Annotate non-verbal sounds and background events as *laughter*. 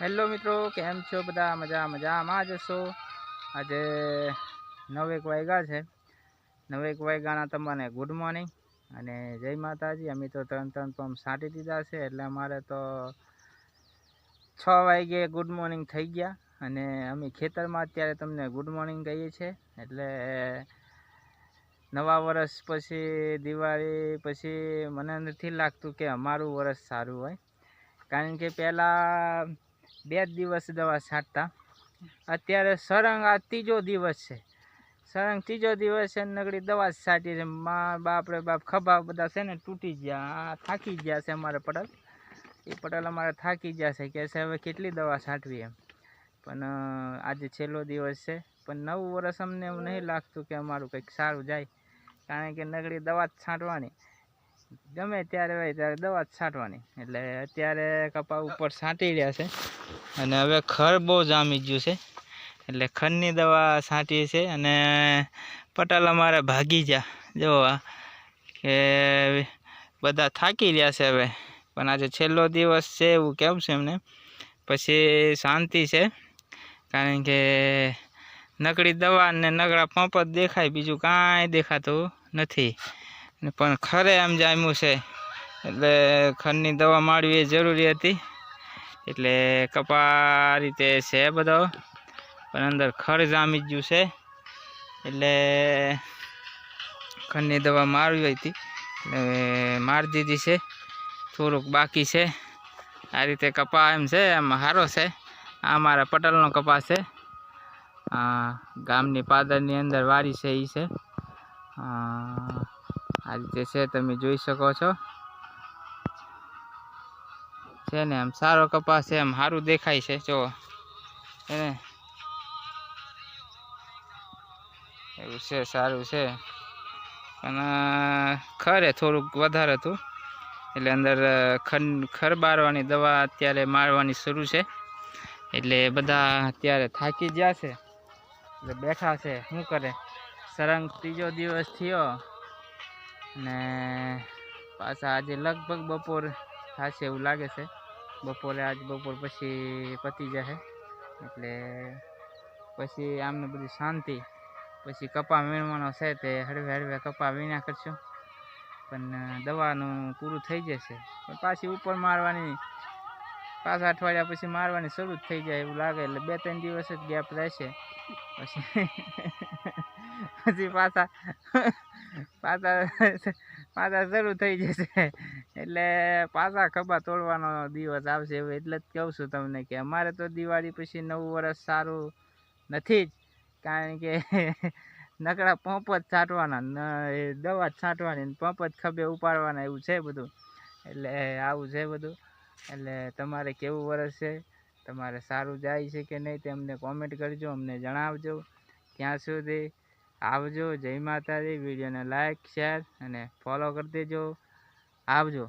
Hello મિત્રો, કેમ છો બધા? મજા, મજામાં જશો આજે નવેક વાગ્યા છે. નવેક વાગ્યાના તમને ગુડ મોર્નિંગ અને જય માતાજી. અમે તો ત્રણ ત્રણ પંપ છાંટી દીધા છે, એટલે અમારે તો છ વાગે ગુડ મોર્નિંગ થઈ ગયા અને અમે ખેતરમાં અત્યારે તમને ગુડ મોર્નિંગ કહીએ છીએ. એટલે નવા વર્ષ પછી, દિવાળી પછી મને નથી લાગતું કે અમારું વર્ષ સારું હોય. કારણ કે પહેલાં બે જ દિવસ દવા છાંટતા. અત્યારે સળંગ આ ત્રીજો દિવસ છે. સળંગ ત્રીજો દિવસ છે નગડી દવા જ છાંટી છે. મા બાપ રે બાપ ખભા બધા છે ને તૂટી ગયા. આ થાકી ગયા છે અમારે પટલ. એ પટલ અમારે થાકી ગયા છે. કે છે હવે કેટલી દવા છાંટવી એમ. પણ આજે છેલ્લો દિવસ છે. પણ નવું વર્ષ અમને એવું નહીં લાગતું કે અમારું કંઈક સારું જાય. કારણ કે નગડી દવા જ છાંટવાની. ગમે ત્યારે હોય ત્યારે દવા જ છાંટવાની. એટલે અત્યારે કપા ઉપર છાંટી રહ્યા છે. અને હવે ખર બહુ જામી ગયું છે. એટલે ખરની દવા છાંટી છે અને પટેલ અમારે ભાગી ગયા. જોવા કે બધા થાકી રહ્યા છે હવે. પણ આજે છેલ્લો દિવસ છે એવું કેવું છે એમને? પછી શાંતિ છે. કારણ કે નકડી દવા ને નકળા પંપ જ દેખાય, બીજું કાંઈ દેખાતું નથી. પણ ખરે આમ જામ્યું છે. એટલે ખરની દવા માળવી એ જરૂરી હતી. એટલે કપા રીતે છે બધો. પણ અંદર ખર જામી જ ગયું છે. એટલે ખરની દવા મારવી હતી. મારી દીધી છે. થોડુંક બાકી છે. આ રીતે કપા એમ છે એમ સારો છે. આ મારા પટલનો કપા છે. ગામની પાદરની અંદર વાડી છે એ છે. આ રીતે છે તમે જોઈ શકો છો. છે ને એમ સારો કપાસ છે એમ સારું દેખાય છે જો એને એવું છે, સારું છે. પણ ખરે થોડુંક વધારે હતું. એટલે અંદર ખંડ ખરબારવાની ખર બારવાની દવા અત્યારે મારવાની શરૂ છે. એટલે બધા અત્યારે થાકી ગયા છે. એટલે બેઠા છે. શું કરે? સરંગ ત્રીજો દિવસ થયો. ને પાછા આજે લગભગ બપોર થશે એવું લાગે છે. બપોરે આજ બપોર પછી પતી જશે એટલે પછી આમને બધી શાંતિ, પછી કપા વીણવાનો છે તે હળવે હળવે કપા વીણ્યા કરશું. પણ દવાનું પૂરું થઈ જશે. પણ પાછી ઉપર મારવાની, પાછા અઠવાડિયા પછી મારવાની શરૂ થઈ જાય એવું લાગે. એટલે બે ત્રણ દિવસ જ ગેપ રહેશે. પછી *laughs* પછી પાછા પાછા *laughs* પાછા શરૂ થઈ જશે. એટલે પાછા ખભા તોડવાનો દિવસ આવશે એવું એટલે જ કહું છું તમને કે અમારે તો દિવાળી પછી નવું વર્ષ સારું નથી જ. કારણ કે *laughs* નકરા પંપ જ છાંટવાના દવા જ છાંટવાની પંપ જ ખભે ઉપાડવાના એવું છે બધું. એટલે આવું છે બધું. એટલે તમારે કેવું વર્ષ છે, તમારે સારું જાય છે કે નહીં તે અમને કોમેન્ટ કરજો, અમને જણાવજો. ત્યાં સુધી? આવજો. જય માતાજી. વિડીયોને લાઇક શેર અને ફોલો કરી દેજો. આવજો.